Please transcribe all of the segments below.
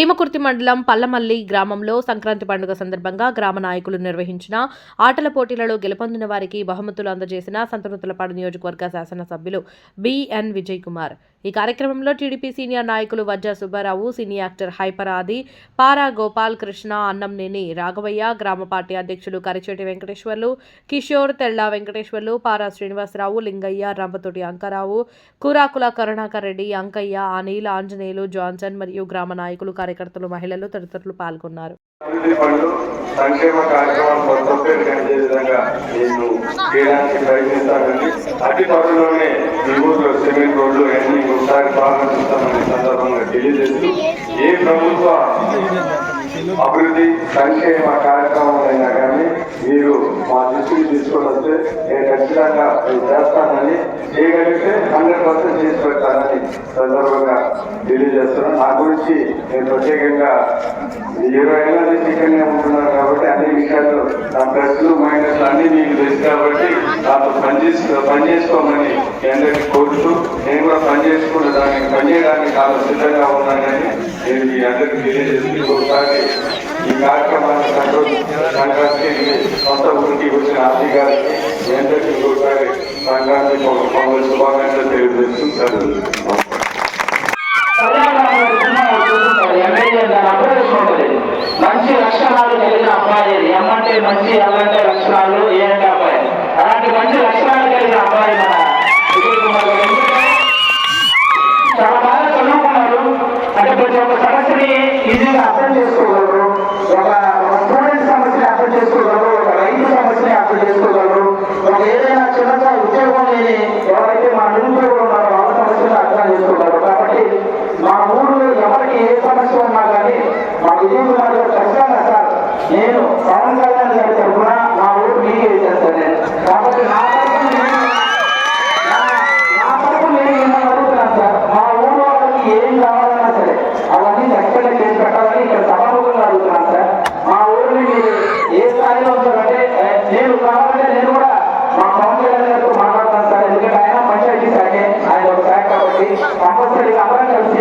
সেই తుంగతుర్తి మండలం పల్లమల్లి గ్రామంలో సంక్రాంతి పండుగ సందర్భంగా గ్రామ నాయకులు నిర్వహించిన ఆటల పోటీలలో గెలుపొందిన వారికి బహుమతులు అందజేసిన సంతనూతలపాడు నియోజకవర్గ శాసనసభ్యులు బిఎన్ విజయ్ కుమార్ ఈ కార్యక్రమంలో టీడీపీ సీనియర్ నాయకులు Vajja Subbarao cine actor hyper Aadi Para Gopal Krishna Annamneni Raghavaiah గ్రామ పార్టీ అధ్యక్షులు కరిచేటి వెంకటేశ్వర్లు కిషోర్ తెల్లా వెంకటేశ్వర్లు పారా శ్రీనివాసరావు లింగయ్య రంపతోటి అంకారావు కూరాకుల కరుణాకర్ రెడ్డి అంకయ్య అనిల్ ఆంజనేయులు జాన్సన్ మరియు గ్రామ నాయకులు కార్యకర్తలు మహిళలు తదితరులు పాల్గొన్నారు. అభివృద్ధి పనులు సంక్షేమ కార్యక్రమాలు మొత్తం కనిపించే విధంగా నేను చేయడానికి ప్రయత్నిస్తానండి అతి త్వరలోనే ఈ ఊర్లో సిమెంట్ రోడ్లు అన్ని ఒకసారి ప్రారంభిస్తామనే సందర్భంగా తెలియజేస్తూ ఏ ప్రభుత్వ అభివృద్ధి సంక్షేమ కార్యక్రమాలైనా కానీ మీరు మా దృష్టికి తీసుకొని వస్తే నేను ఖచ్చితంగా ఇది చేస్తానని చేయగలిగితే హండ్రెడ్ పర్సెంట్ చేసి పెడతానని సందర్భంగా తెలియజేస్తున్నాను నా గురించి నేను ప్రత్యేకంగా ఇరవై ఏళ్ళ నుంచి ఇక్కడనే ఉంటున్నాను కాబట్టి అన్ని విషయాలు నా ప్లస్లు మైనస్లు అన్ని మీకు తెలుసు కాబట్టి నాతో పనిచేసు పనిచేసుకోమని మీ అందరికీ కోరుతూ నేను కూడా పని దానికి పనిచేయడానికి నాకు సిద్ధంగా ఉన్నానని నేను మీ అందరికీ తెలియజేసి ఒకసారి ఈ కార్యక్రమాన్ని సంతోష సొంత ఊరికి వచ్చిన ఆర్థిక గారికి మీ అందరికీ ఒకసారి సంక్రాంతి పొంగల్ శుభాకాంక్షలు తెలియజేస్తూ సెలవు. మంచి లక్షణాలు కలిగిన అమ్మాయి ఏమంటే మంచి ఎలాంటి లక్షణాలు ఏ అంటే అబ్బాయి అలాంటి మంచి లక్షణాలు కలిగిన అబ్బాయి మన విజయ్ కుమార్ గారు. ఎందుకంటే చాలా బాగా చదువుకున్నారు అంటే ప్రతి ఒక్క సమస్యని ఈజీగా అర్థం చేసుకోగలరు ఒక ఒక స్టూడెంట్ సమస్యని అర్థం చేసుకోగలరు ఒక రైతు సమస్యని అర్థం చేసుకోగలరు ఒక ఏదైనా చిన్నగా ఉద్యోగం లేని ఎవరైతే మా నిరుద్యోగులు ఉన్నారో వాళ్ళ సమస్యను అర్థం చేసుకోగలరు కాబట్టి మా ఊళ్ళో ఎవరికి ఏ సమస్య ఉన్నా కానీ మా విజయ్ కుమార్ గారు ఖచ్చితంగా సార్ నేను పవన్ కళ్యాణ్ గారి తరఫున నా ఊరు మీకే చేస్తాను. నేను కాబట్టి నా తరఫున నా- నా తరఫున నేను మిమ్మల్ని అడుగుతున్నాను సార్? మా ఊరు వాళ్ళకి ఏం కావాలన్నా సరే అవన్నీ ఎక్కడ చేసి పెట్టాలని ఇక్కడ సభాముఖంగా అడుగుతున్నాను సార్. మా ఊరిని మీరు ఏ స్థాయిలో ఉంచారంటే నేను కావాలంటే నేను కూడా మా పవన్ కళ్యాణ్ గారితో మాట్లాడుతాను సార్. ఎందుకంటే ఆయన పంచాయతీ శాఖే ఆయన ఒక శాఖ కాబట్టి కంపల్సరీగా అందరం కలిసి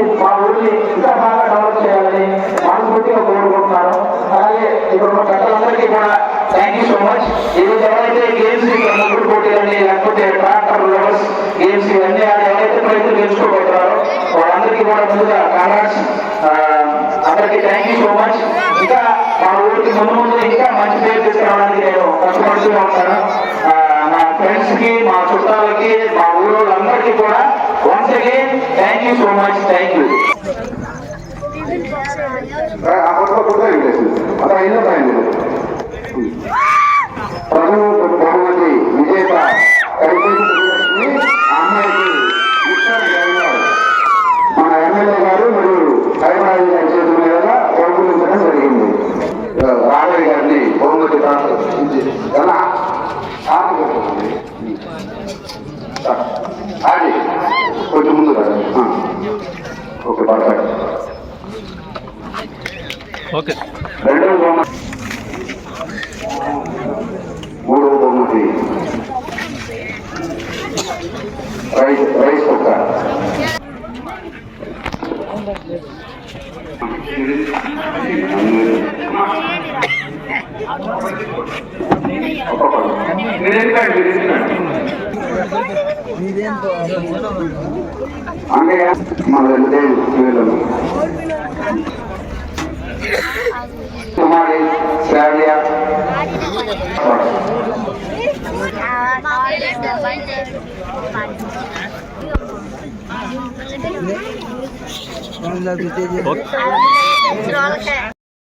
ఇప్పుడు మా పెద్దలందరికీ కూడా థ్యాంక్ యూ సో మచ్ ఈరోజు ఎవరైతే గేమ్స్ ముగ్గురు పోటీలని లేకపోతే ట్రాక్టర్ లవర్స్ గేమ్స్ ఇవన్నీ ఎవరైతే ప్రయత్నం నేర్చుకోబోతున్నారో వాళ్ళందరికీ కూడా ముందుగా కాంగ్రాట్స్ అందరికీ థ్యాంక్ యూ సో మచ్ ఇంకా మా ఊరికి ముందు ముందు ఇంకా మంచి పేరు తీసుకురావడానికి నేను కష్టపడుతూనే ఉంటాను. ఆ, నా ఫ్రెండ్స్కి మా చుట్టాలకి మా ఊరోళ్ళందరికీ కూడా once again thank you so much thank you ఆ ఫోటో ఫోటో బహుమతి విజేత కరిచేటి అమ్మాయికి మన ఎమ్మెల్యే గారు మరియు హైదరాబాద్ గారి చేతుల మీద బహుమతించడం జరిగింది. రాఘవి గారిని బహుమతి అది కొంచెం ముందు రా. ఓకే బాగా ఓకే రెండవ బహుమతి మూడవ బహుమతి రైస్ రైస్ కుక్క మీరు ఎందుకండి మీరు ఎందుకండి అంటే మన వెళ్తే వీళ్ళను కుమారి శ్రావ్య ఓకే